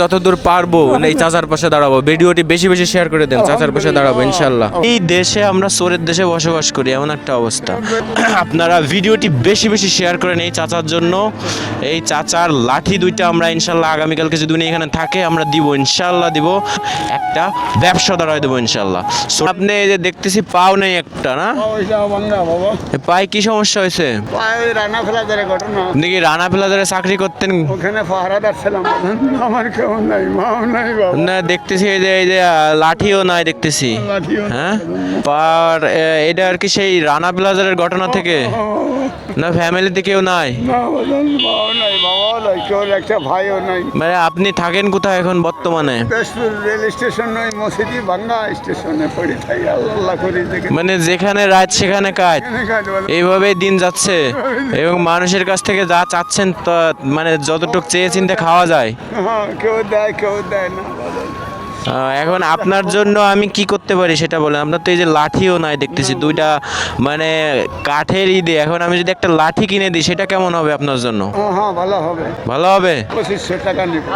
যতদূর পারব এই চাচার পাশে দাঁড়াবো। ভিডিওটি বেশি বেশি শেয়ার করে দেন চাচার পাশে দাঁড়াবো ইনশাল্লাহ। এই দেশে আমরা চোরের দেশে বসবাস করি এমন একটা অবস্থা। আপনারা ভিডিওটি বেশি বেশি শেয়ার করেন এই চাচার জন্য। এই চাচার লাঠি দুইটা আমরা ইনশাল্লাহ আগামীকালকে যদি উনি এখানে থাকে আমরা দিব ইনশাল্লাহ দিব। একটা ব্যবসা দাঁড়ায় দেবো ইনশাল্লাহ। আপনি এই যে দেখতেছি পাও নেই একটা না? পায়ে কি সমস্যা হয়েছে? পায়ে রান্না ফেলা ধরে ঘটনা। আপনি কি রানা প্লাজারে চাকরি করতেন? ওখানে পাহারাদার ছিলাম আমার কেউ নাই মাও নাই বাবা না দেখতেছি এই যে এই যে লাঠিও নাই দেখতেছি। হ্যাঁ? পার এটা আর কি সেই রানা প্লাজারের ঘটনা থেকে? না ফ্যামিলিতে কেউ নাই? মাও নাই বাবাও নাই কেউ একটা ভাইও নাই। মানে আপনি থাকেন কোথায় এখন বর্তমানে? তেজপুর রেল স্টেশন নয় মসজিদি ভাঙ্গা স্টেশনে পড়ে থাকি আল্লাহ করে মানে যেখানে রাত সেখানে কাজ। এইভাবেই দিন যাচ্ছে। এবং মানুষের কাছ থেকে যা চাচ্ছেন তা মানে যতটুকু চেয়ে চিনতে খাওয়া যায়। হ্যাঁ কেউ দেয় কেউ দেয় না বাজান আহ, এখন আপনার জন্য আমি কি করতে পারি সেটা বলেন। আপনার তো এই যে লাঠিও নাই দেখতেছি দুইটা মানে কাঠের ঈদে এখন আমি যদি একটা লাঠি কিনে দিই সেটা কেমন হবে আপনার জন্য? হ্যাঁ ভালো হবে। ভালো হবে? পঁচিশশো টাকা নেব।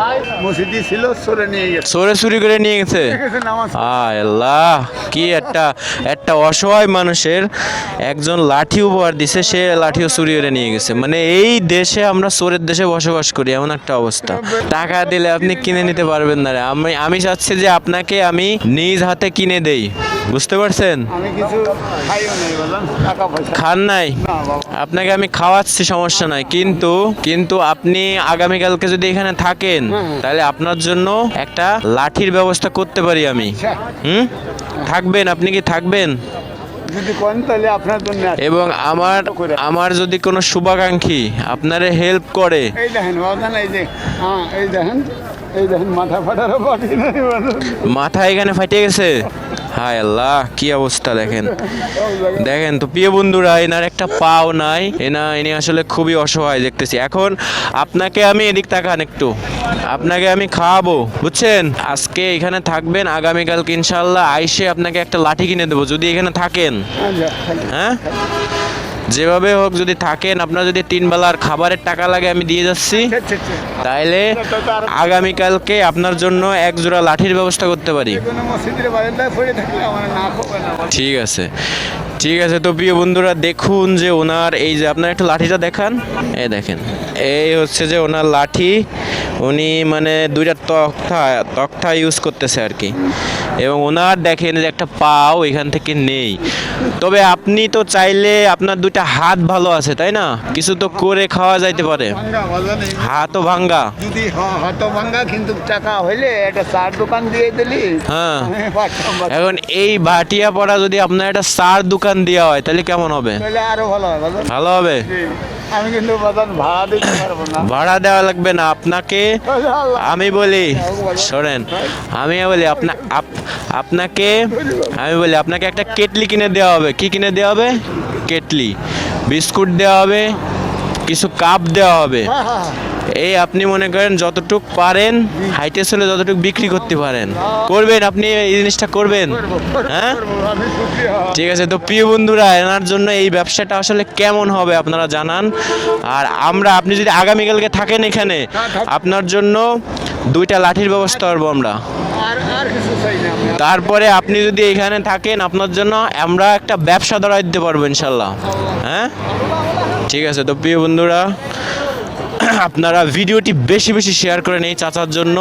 মসজিদি ছিল সরে নিয়ে গেছে। চোরে চুরি করে নিয়ে গেছে? আয় আল্লাহ কি একটা একটা অসহায় মানুষের একজন লাঠি উপহার দিছে সে লাঠিও চুরি করে নিয়ে গেছে। মানে এই দেশে আমরা সোরের দেশে বসবাস করি এমন একটা অবস্থা। টাকা দিলে আপনি কিনে নিতে পারবেন না রে। আমি আমি চাচ্ছি যে আপনাকে আমি নিজ হাতে কিনে দেই। বুঝতে পারছেন? খান নাই? আপনাকে আমি খাওয়াচ্ছি সমস্যা নাই। কিন্তু কিন্তু আপনি আগামীকালকে যদি এখানে থাকেন তাহলে আপনার জন্য একটা লাঠির ব্যবস্থা করতে পারি আমি। হুম? থাকবেন? আপনি কি থাকবেন? যদি কোন তাহলে আপনার জন্য এবং আমার আমার যদি কোনো শুভাকাঙ্ক্ষী আপনারে হেল্প করে। এই দেখেন বাজান এই যে হ্যাঁ এই দেখেন এই দেখেন মাথা ফাটারও বাকি নাই মাথা এখানে ফাটে গেছে? হায় আল্লাহ কি অবস্থা দেখেন। দেখেন তো প্রিয় বন্ধুরা এনার একটা পাও নাই। এনা ইনি আসলে খুবই অসহায় দেখতেছি। এখন আপনাকে আমি এদিক তাকান একটু। আপনাকে আমি খাওয়াবো, বুঝছেন? আজকে এখানে থাকবেন, আগামীকালকে ইনশাল্লাহ আইসে আপনাকে একটা লাঠি কিনে দেবো, যদি এখানে থাকেন। হ্যাঁ? যেভাবে হোক যদি থাকেন, আপনার যদি তিন বেলার খাবারের টাকা লাগে আমি দিয়ে যাচ্ছি। তাইলে আগামীকালকে আপনার জন্য এক জোড়া লাঠির ব্যবস্থা করতে পারি। ঠিক আছে। ঠিক আছে তো প্রিয় বন্ধুরা, দেখুন যে ওনার এই যে, আপনার একটা লাঠিটা দেখান। এ দেখেন। এই হচ্ছে যে ওনার লাঠি উনি মানে দুইটা তক্তা তক্তা ইউজ করতেছে আর কি এবং ওনার দেখেন যে একটা পাও এখান থেকে নেই। তবে আপনি তো চাইলে আপনার দুইটা হাত ভালো আছে তাই না? কিছু তো করে খাওয়া যাইতে পারে। হাতও ভাঙ্গা। যদি হ- হাত ভাঙ্গা কিন্তু টাকা হইলে একটা চার দোকান দিয়ে দিলি। হ্যাঁ। এখন এই ভাটিয়া পড়া যদি আপনার একটা চার দোকান দেওয়া হয় তাহলে কেমন হবে? তাহলে আরও ভালো বাজান ভালো হবে? আমি কিন্তু বাজান ভাড়া না ভাড়া দেওয়া লাগবে না আপনাকে। আমি বলি, শোনেন, আমি বলি আপনা আপনাকে, আমি বলি আপনাকে একটা কেটলি কিনে দেওয়া হবে। কি কিনে দেওয়া হবে? কেটলি। বিস্কুট দেওয়া হবে, কিছু কাপ দেওয়া হবে। এই আপনি মনে করেন যতটুক পারেন হাইটে চলে যতটুক বিক্রি করতে পারেন। করবেন আপনি এই জিনিসটা করবেন? হ্যাঁ? ঠিক আছে তো প্রিয় বন্ধুরা এনার জন্য এই ব্যবসাটা আসলে কেমন হবে আপনারা জানান। আর আমরা আপনি যদি আগামীকালকে থাকেন এখানে আপনার জন্য দুইটা লাঠির ব্যবস্থা করব আমরা। তারপরে আপনি যদি এখানে থাকেন আপনার জন্য আমরা একটা ব্যবসা ধরা দিতে পারব ইনশাল্লাহ। হ্যাঁ? ঠিক আছে তো প্রিয় বন্ধুরা আপনারা ভিডিওটি বেশি বেশি শেয়ার করেন এই চাচার জন্য।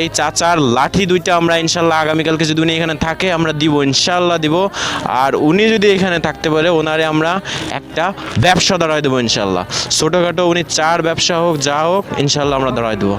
এই চাচার লাঠি দুইটা আমরা ইনশাল্লাহ আগামীকালকে যদি উনি এখানে থাকে, আমরা দিব, ইনশাল্লাহ দিব। আর উনি যদি এখানে থাকতে পারে, ওনারে আমরা একটা ব্যবসা ধরাই দেবো ইনশাল্লাহ। ছোটোখাটো উনি চার ব্যবসা হোক, যা হোক, ইনশাল্লাহ আমরা ধরাই দেবো।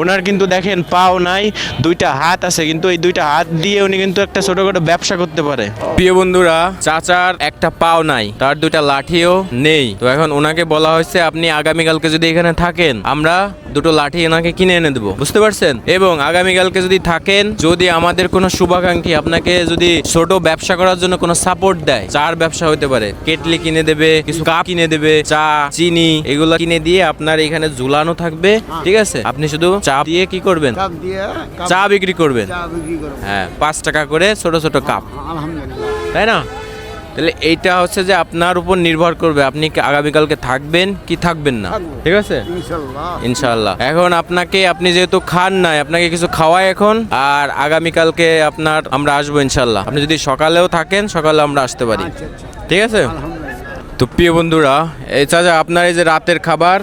ওনার কিন্তু দেখেন পাও নাই, দুইটা হাত আছে, কিন্তু এই দুইটা হাত দিয়ে উনি কিন্তু একটা ছোটখাটো ব্যবসা করতে পারে। প্রিয় বন্ধুরা, চাচার একটা পাও নাই, তার দুইটা লাঠিও নেই। তো এখন ওনাকে বলা হয়েছে, আপনি আগামীকালকে যদি এখানে থাকেন আমরা দুটো লাঠি এনাকে কিনে এনে দেবো। বুঝতে পারছেন? এবং আগামীকালকে যদি থাকেন যদি আমাদের কোনো শুভাকাঙ্ক্ষী আপনাকে যদি ছোট ব্যবসা করার জন্য কোনো সাপোর্ট দেয় চার ব্যবসা হতে পারে। কেটলি কিনে দেবে কিছু কাপ কিনে দেবে চা চিনি এগুলো কিনে দিয়ে আপনার এখানে ঝুলানো থাকবে। ঠিক আছে? আপনি শুধু চা দিয়ে কি করবেন? চা বিক্রি করবেন। হ্যাঁ পাঁচ টাকা করে ছোট ছোট কাপ। তাই না? তাহলে এইটা হচ্ছে যে আপনার উপর নির্ভর করবে। আপনি কি আগামীকালকে থাকবেন কি থাকবেন না? ঠিক আছে? ইনশাল্লাহ। এখন আপনাকে আপনি যেহেতু খান নাই আপনাকে কিছু খাওয়াই এখন আর আগামীকালকে আপনার আমরা আসব ইনশাল্লাহ। আপনি যদি সকালেও থাকেন সকালে আমরা আসতে পারি। আচ্ছা আচ্ছা। ঠিক আছে? তো প্রিয় বন্ধুরা এই চাচা আপনার এই যে রাতের খাবার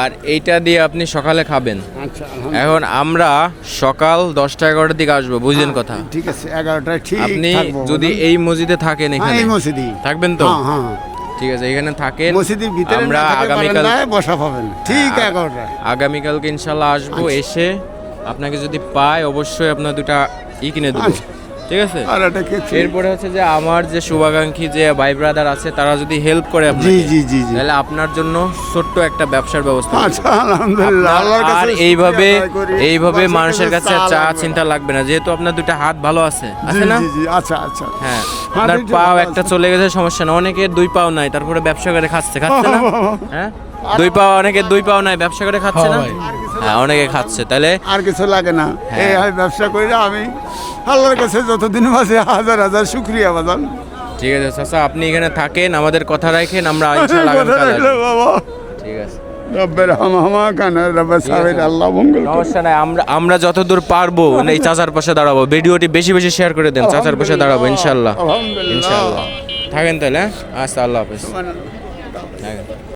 আর এইটা দিয়ে আপনি সকালে খাবেন। আচ্ছা এখন আমরা সকাল দশটা এগারোটার দিকে আসব বুঝলেন কথা? ঠিক আছে এগারোটায় ঠিক আপনি যদি এই মসজিদে থাকেন হ্যাঁ, এখানে এই মসজিদি। থাকবেন তো? হ্যাঁ হ্যাঁ ঠিক আছে এখানে থাকেন মসজিদের ভিতরে আমরা আগামীকাল বসা পাবেন। ঠিক এগারোটায়। আগামীকালকে ইনশাল্লাহ আসব আচ্ছা। এসে আপনাকে যদি পাই অবশ্যই আপনার দুটা ই কিনে দেবো। আচ্ছা। ঠিক আছে? আর এটা কি এরপরে হচ্ছে যে আমার যে শুভাকাঙ্ক্ষী যে ভাই ব্রাদার আছে তারা যদি হেল্প করে জি জি জি জি। তাহলে আপনার জন্য ছোট্ট একটা ব্যবসার ব্যবস্থা আচ্ছা আলহামদুলিল্লাহ আল্লাহর কাছে আর এইভাবে এইভাবে মানুষের কাছে চা। চিন্তা লাগবে না যেহেতু আপনার দুটো হাত ভালো আছে আছে না? জি জি আচ্ছা আচ্ছা। হ্যাঁ হ্যাঁ, আপনার পাও একটা চলে গেছে সমস্যা না অনেকের দুই পাও নাই তারপরে ব্যবসা করে খাচ্ছে খাচ্ছে না? হ্যাঁ? দুই পাও অনেকের দুই পাও নাই ব্যবসা করে খাচ্ছে না? হ্যাঁ অনেকে খাচ্ছে। তাহলে আর কিছু লাগে না। হ্যাঁ। এই ব্যবসা করে আমি আল্লাহর কাছে যতদিন বাজে হাজার হাজার শুক্রিয়া বাজান। ঠিক আছে চাচা আপনি এখানে থাকেন আমাদের কথা রাখেন আমরা ইনশাআল্লাহ কথা আগামীকাল রইল আসব। বাবা। ঠিক আছে। রব্বের হাম হামা রব্বের সাবের আল্লাহ মঙ্গল সমস্যা নাই আমরা আমরা যতদূর পারব এই চাচার পাশে দাঁড়াবো। ভিডিওটি বেশি বেশি শেয়ার করে দেন চাচার পাশে দাঁড়াবো ইনশাল্লাহ ইনশাল্লাহ থাকেন তাহলে? আচ্ছা আল্লাহ হাফেজ।